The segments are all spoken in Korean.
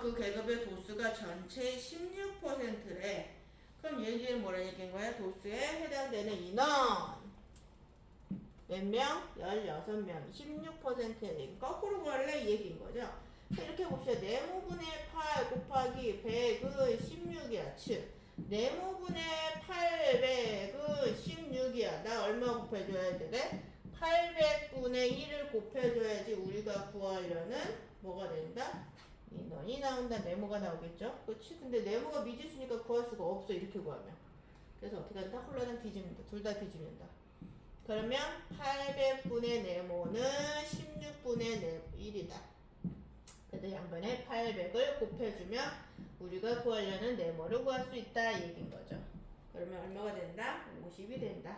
그 계급의 도수가 전체의 16%래. 그럼 얘기는 뭐라 얘기한 거야? 도수에 해당되는 인원. 몇 명? 16명. 16%의 거꾸로 구할래? 이 얘기인 거죠. 자, 이렇게 봅시다. 네모분의 8 곱하기 100은 16이야. 즉, 네모분의 800은 16이야. 나 얼마 곱해줘야 되래? 800분의 1을 곱해줘야지 우리가 구하려는 뭐가 된다? 인원이 나온다. 네모가 나오겠죠? 그렇지? 근데 네모가 미지수니까 구할 수가 없어. 이렇게 구하면. 그래서 어떻게 한다? 홀라당 뒤집는다. 둘 다 뒤집는다. 그러면 800분의 네모는 16분의 1이다. 그래서 양변에 800을 곱해주면 우리가 구하려는 네모를 구할 수 있다 이 얘기인 거죠. 그러면 얼마가 된다? 50이 된다.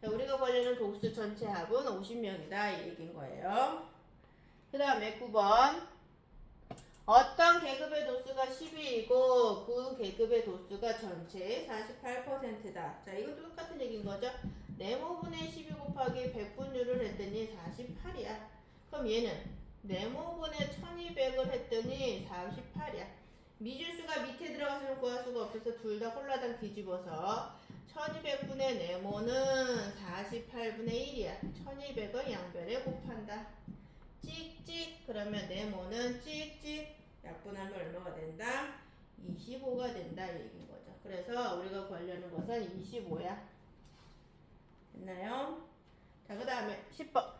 자, 우리가 구하려는 도수 전체 합은 50명이다 이 얘기인 거예요. 그 다음에 9번 어떤 계급의 도수가 10이고 그 계급의 도수가 전체의 48%다. 자, 이것도 똑같은 얘기인 거죠. 네모분의 12 곱하기 100분율을 했더니 48이야. 그럼 얘는 네모분의 1200을 했더니 48이야. 미줄수가 밑에 들어가서는 구할 수가 없어서 둘 다 홀라당 뒤집어서 1200분의 네모는 48분의 1이야. 1200을 양변에 곱한다. 찍찍 그러면 네모는 찍찍 약분하면 얼마가 된다? 25가 된다 이 얘기인 거죠. 그래서 우리가 구하려는 것은 25야. 됐나요? 자, 그 다음에 10번.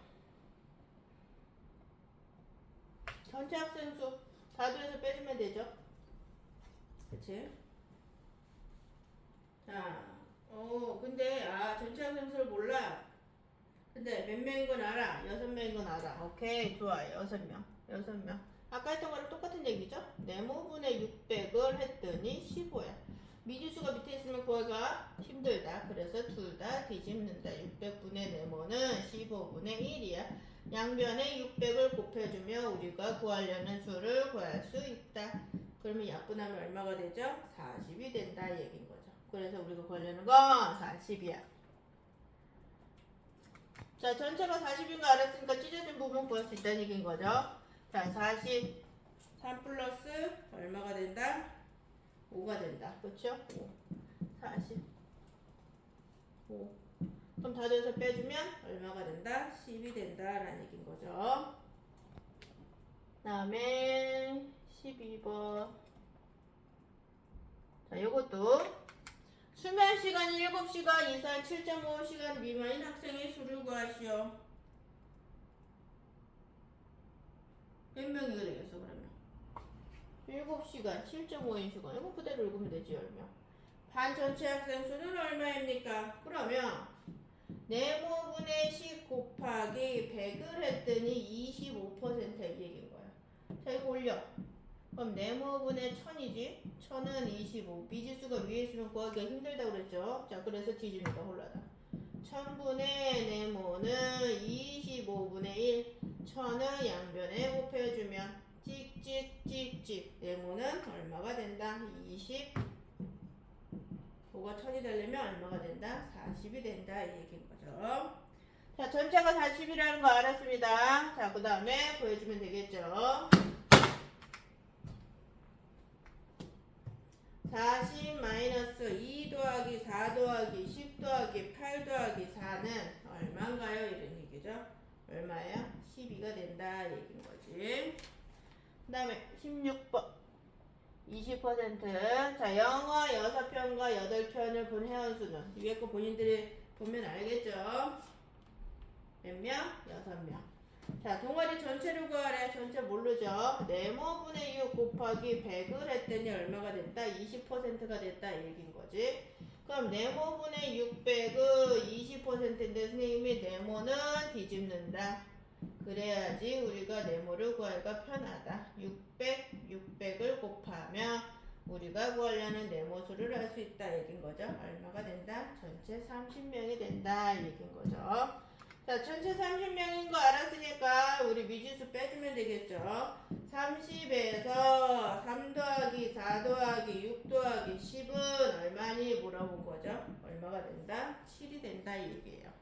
전체 학생 수 다도에서 빼주면 되죠. 그치? 자, 어, 근데, 아, 전체 학생 수를 몰라. 근데 몇 명인 건 알아? 여섯 명인 건 알아. 오케이, 좋아요. 여섯 명. 여섯 명. 아까 했던 거랑 똑같은 얘기죠? 네모분의 600을 했더니 15야. 미지수가 밑에 있으면 구하기가 힘들다. 그래서 둘 다 뒤집는다. 600분의 네모는 15분의 1이야. 양변에 600을 곱해주면 우리가 구하려는 수를 구할 수 있다. 그러면 약분하면 얼마가 되죠? 40이 된다. 이 얘기인 거죠. 그래서 우리가 구하려는 건 40이야. 자, 전체가 40인 거 알았으니까 찢어진 부분 구할 수 있다는 얘기인 거죠. 자, 40. 3 플러스 얼마가 된다? 5가 된다. 그렇죠? 5. 40. 5. 그럼 다져서 빼주면 얼마가 된다? 10이 된다라는 얘기인 거죠. 다음에 12번. 자, 요것도 수면 시간이 7시간 이상 7.5시간 미만인 학생의 구하시오. 몇 명이 되겠어 그러면? 7시간 7.5인 시간 이거 그대로 읽으면 되지 10명. 반 전체 학생 수는 얼마입니까? 그러면 네모분의 10 곱하기 100을 했더니 25%이 얘기인 거야. 자 이거 올려. 그럼 네모분의 1000이지? 1000은 25. 미지수가 위에 있으면 구하기가 힘들다고 그랬죠? 자, 그래서 뒤집니다. 홀라다. 1000분의 네모는 25분의 1. 1000을 양변에 곱해주면 찍찍찍찍. 네모는 얼마가 된다? 20. 5가 1000이 되려면 얼마가 된다? 40이 된다. 이 얘기인 거죠. 자, 전체가 40이라는 거 알았습니다. 자, 그 다음에 보여주면 되겠죠? 40 마이너스 2 더하기 4 더하기 10 더하기 8 더하기 4는 얼마인가요? 이런 얘기죠. 얼마예요? 12가 된다 얘기인 거지. 그 다음에 16번 20% 자, 영어 6편과 8편을 본 회원수는 위에 거 본인들이 보면 알겠죠? 몇 명? 6명. 자, 동아리 전체를 구하래. 전체 모르죠? 네모분의 6 곱하기 100을 했더니 얼마가 됐다? 20%가 됐다. 이 얘기인 거지. 그럼 네모분의 600은 20%인데 선생님이 네모는 뒤집는다. 그래야지 우리가 네모를 구하기가 편하다. 600, 600을 곱하면 우리가 구하려는 네모수를 할수 있다. 얘기인 거죠. 얼마가 된다? 전체 30명이 된다. 얘기인 거죠. 자, 전체 30명인 거 알았으니까 우리 미지수 빼주면 되겠죠. 30에서 3 더하기 4 더하기 6 더하기 10은 얼마니 물어본 거죠. 얼마가 된다? 7이 된다 이 얘기예요.